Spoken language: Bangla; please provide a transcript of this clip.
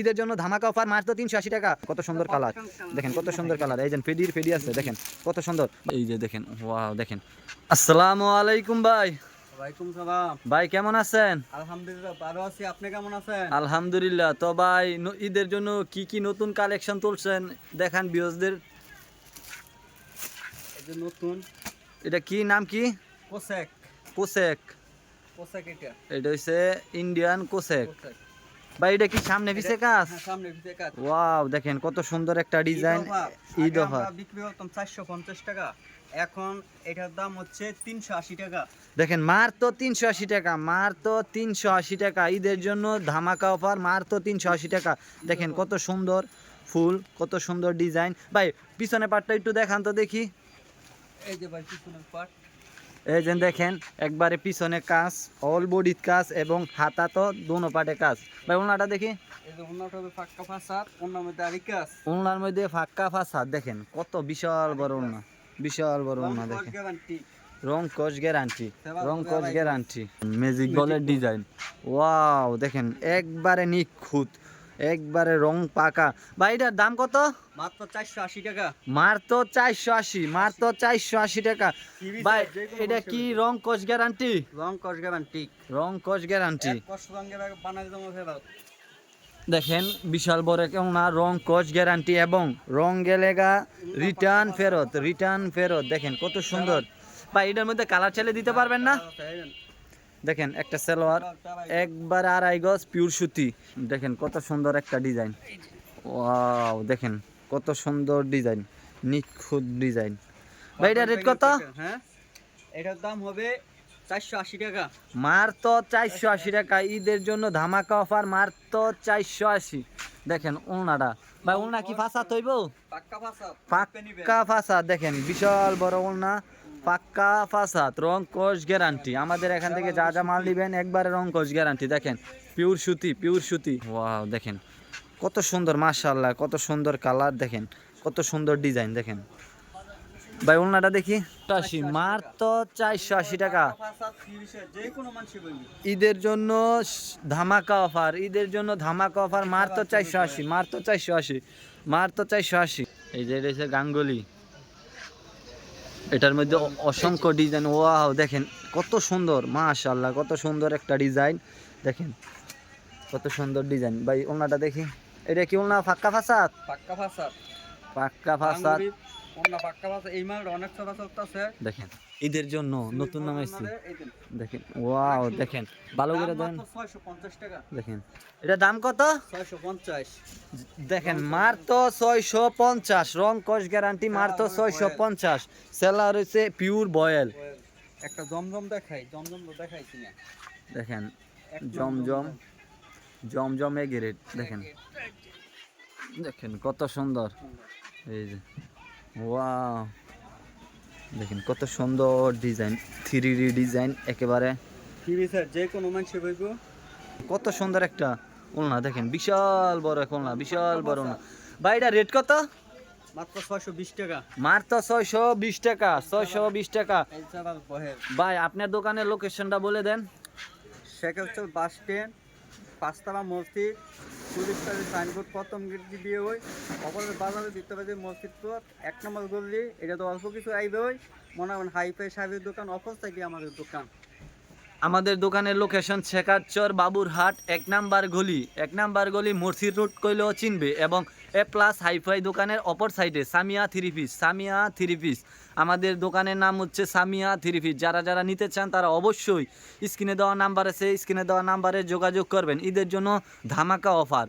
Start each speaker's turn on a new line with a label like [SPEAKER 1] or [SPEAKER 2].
[SPEAKER 1] ঈদের জন্য ধামাকা অফার মাত্র তিনশো আশি টাকা। কত সুন্দর কালার। দেখেন কত সুন্দর কালার। এই যে ফেডির ফেডি আছে দেখেন কত সুন্দর। এই যে দেখেন ওয়াও দেখেন। আসসালামু আলাইকুম ভাই। ভাই কেমন আছেন?
[SPEAKER 2] আলহামদুলিল্লাহ ভালো আছি। আপনি কেমন আছেন?
[SPEAKER 1] আলহামদুলিল্লাহ। তো ভাই ঈদের জন্য কি কি নতুন কালেকশন তুলছেন? দেখান বিয়সদের
[SPEAKER 2] নতুন।
[SPEAKER 1] এটা কি নাম কি?
[SPEAKER 2] পোশাক
[SPEAKER 1] কোসেক।
[SPEAKER 2] পোশাক এটা।
[SPEAKER 1] এটা হচ্ছে ইন্ডিয়ান কোসেক। ভাই এটা কি সামনে পিছে কাজ?
[SPEAKER 2] হ্যাঁ, সামনে পিছে কাজ।
[SPEAKER 1] ওয়াও দেখেন কত সুন্দর একটা ডিজাইন ঈদ
[SPEAKER 2] আমরা বিক্রি চারশো পঞ্চাশ টাকা। এখন এটার দাম হচ্ছে তিনশো আশি টাকা।
[SPEAKER 1] দেখেন মার তো তিনশো আশি টাকা মার তো তিনশো আশি টাকা। ঈদের জন্য ধামাকা অফার মার তো তিনশো আশি টাকা। দেখেন কত সুন্দর ফুল কত সুন্দর ডিজাইন। ভাই পিছনে পাটটা একটু দেখান তো দেখি।
[SPEAKER 2] এই যে ভাই পিছনের পাট।
[SPEAKER 1] এই যে দেখেন একবারে পিছনে কাজ অল বডির কাজ এবং হাতা তো দোনো পাটে কাজ ভাই ওনাটা দেখি।
[SPEAKER 2] এই যে অন্যটা হবে ফাঁকা ফাঁসাদ অন্য মধ্যে আরি কাজ
[SPEAKER 1] ওনার মধ্যে ফাঁকা ফাঁসা দেখেন কত বিশাল বড় ওনা বিশাল বড় ওনা দেখেন। রং কস গ্যারান্টি রং
[SPEAKER 2] আলাই
[SPEAKER 1] গ্যারান্টি ম্যাজিক বলের ডিজাইন ওয়াও দেখেন একবারে নিখুঁত। একবারে রং পাকা। ভাই এটার দাম কত?
[SPEAKER 2] মাত্র চারশো আশি টাকা।
[SPEAKER 1] তো চারশো আশি মার তো চারশো আশি টাকা। ভাই এটা কি রং কস গ্যারান্টি
[SPEAKER 2] রং কস গ্যারান্টি
[SPEAKER 1] রং কস গ্যারান্টি দেখেন বিশাল বড় কেমন না রং কস গ্যারান্টি এবং রং গেলেগা রিটার্ন ফেরত রিটার্ন ফেরত। দেখেন কত সুন্দর। ভাই এটার মধ্যে কালার চাইলে দিতে পারবেন না? দেখেন একটা সালোয়ার একবার আড়াই গজ পিওর সুতি। দেখেন কত সুন্দর একটা ডিজাইন ওয়াও দেখেন কত সুন্দর ডিজাইন নিখুঁত ডিজাইন ভাই এটা রেট কত?
[SPEAKER 2] হ্যাঁ? এটার দাম হবে চারশো আশি টাকা।
[SPEAKER 1] মার তো চারশো আশি টাকা ঈদের জন্য ধামাকা অফার মার তো চারশো আশি। দেখেন ওনাটা। ভাই ওনা কি ফাঁসা তৈব?
[SPEAKER 2] পাক্কা ফাঁসা
[SPEAKER 1] পাক্কা ফাঁসা দেখেন বিশাল বড় ওনা। পাক্কা ফাসাদ রং কোষ গ্যারান্টি আমাদের এখান থেকে যা যা মাল নিবেন একবারে রং কোষ গ্যারান্টি দেখেন পিওর সুতি পিওর সুতি। ওয়াও দেখেন কত সুন্দর মাশাআল্লাহ কত সুন্দর কালার দেখেন কত সুন্দর ডিজাইন দেখেন। ভাই ওনাটা দেখি। আশি মার তো চারশো আশি টাকা। ঈদের জন্য ধামাকা অফার ঈদের জন্য ধামাকা অফার মার তো চারশো আশি মার তো চারশো আশি মার তো চারশো আশি। এই যে এটা গাঙ্গুলি। এটার মধ্যে অসংখ্য ডিজাইন ওয়াও দেখেন কত সুন্দর মাশাল্লাহ কত সুন্দর একটা ডিজাইন দেখেন কত সুন্দর ডিজাইন ভাই ওনাটা দেখি। এটা কি ওনা ফাক্কা ফাসাদ?
[SPEAKER 2] পাক্কা
[SPEAKER 1] ফাঁসাদ।
[SPEAKER 2] ফাঁকা ফাসাদ।
[SPEAKER 1] দেখেন ঈদের জন্য নতুন নাম এসেছে। দেখেন ওয়াও দেখেন ভালো করে দেন
[SPEAKER 2] মাত্র 650 টাকা।
[SPEAKER 1] দেখেন এটা দাম কত?
[SPEAKER 2] 650
[SPEAKER 1] দেখেন মার তো ছয়শো পঞ্চাশ। রং কস গ্যারান্টি মার তো ছয়শো পঞ্চাশ। সেলার হচ্ছে পিওর বয়েল।
[SPEAKER 2] একটা জমজম দেখাই জমজম তো দেখাইছি না।
[SPEAKER 1] দেখেন জমজম জমজম এ গ্রেড দেখেন। দেখেন কত সুন্দর। এই যে দেখেন কত সুন্দর ডিজাইন থ্রি ডি ডিজাইন একেবারে
[SPEAKER 2] স্যার যে কোনো
[SPEAKER 1] কত সুন্দর একটা ওলনা দেখেন বিশাল বড় এক ওলনা বিশাল বড় ওলনা। ভাই এটা রেট কত?
[SPEAKER 2] মাত্র 620 টাকা।
[SPEAKER 1] ছয়শো বিশ টাকা ছয়শো বিশ টাকা। ভাই আপনার দোকানের লোকেশনটা বলে দেন।
[SPEAKER 2] শেখাচল বাস স্ট্যান্ড পাঁচতলা মসজিদ, পুলিশ তাদের সাইনবোর্ড প্রথম গেট দিয়ে ওই অপরের বাজারে পারে মসজিদ পথ এক নম্বর গলি, এটা তো অল্প কিছু আইবে ওই। মনে হয় হাইফাই সাহেবের দোকান অপর থেকে আমাদের দোকান।
[SPEAKER 1] আমাদের দোকানের লোকেশন শেখারচর বাবুরহাট এক নাম্বার গলি। এক নাম্বার গলি মর্সির রোড কইলেও চিনবে এবং এ প্লাস হাইফাই দোকানের অপর সাইডে Samia three piece Samia three piece আমাদের দোকানের নাম হচ্ছে সামিয়া থ্রি পিস যারা যারা নিতে চান তারা অবশ্যই স্ক্রিনে দেওয়া নাম্বার আছে, স্ক্রিনে দেওয়া নাম্বারে যোগাযোগ করবেন। ঈদের জন্য ধামাকা অফার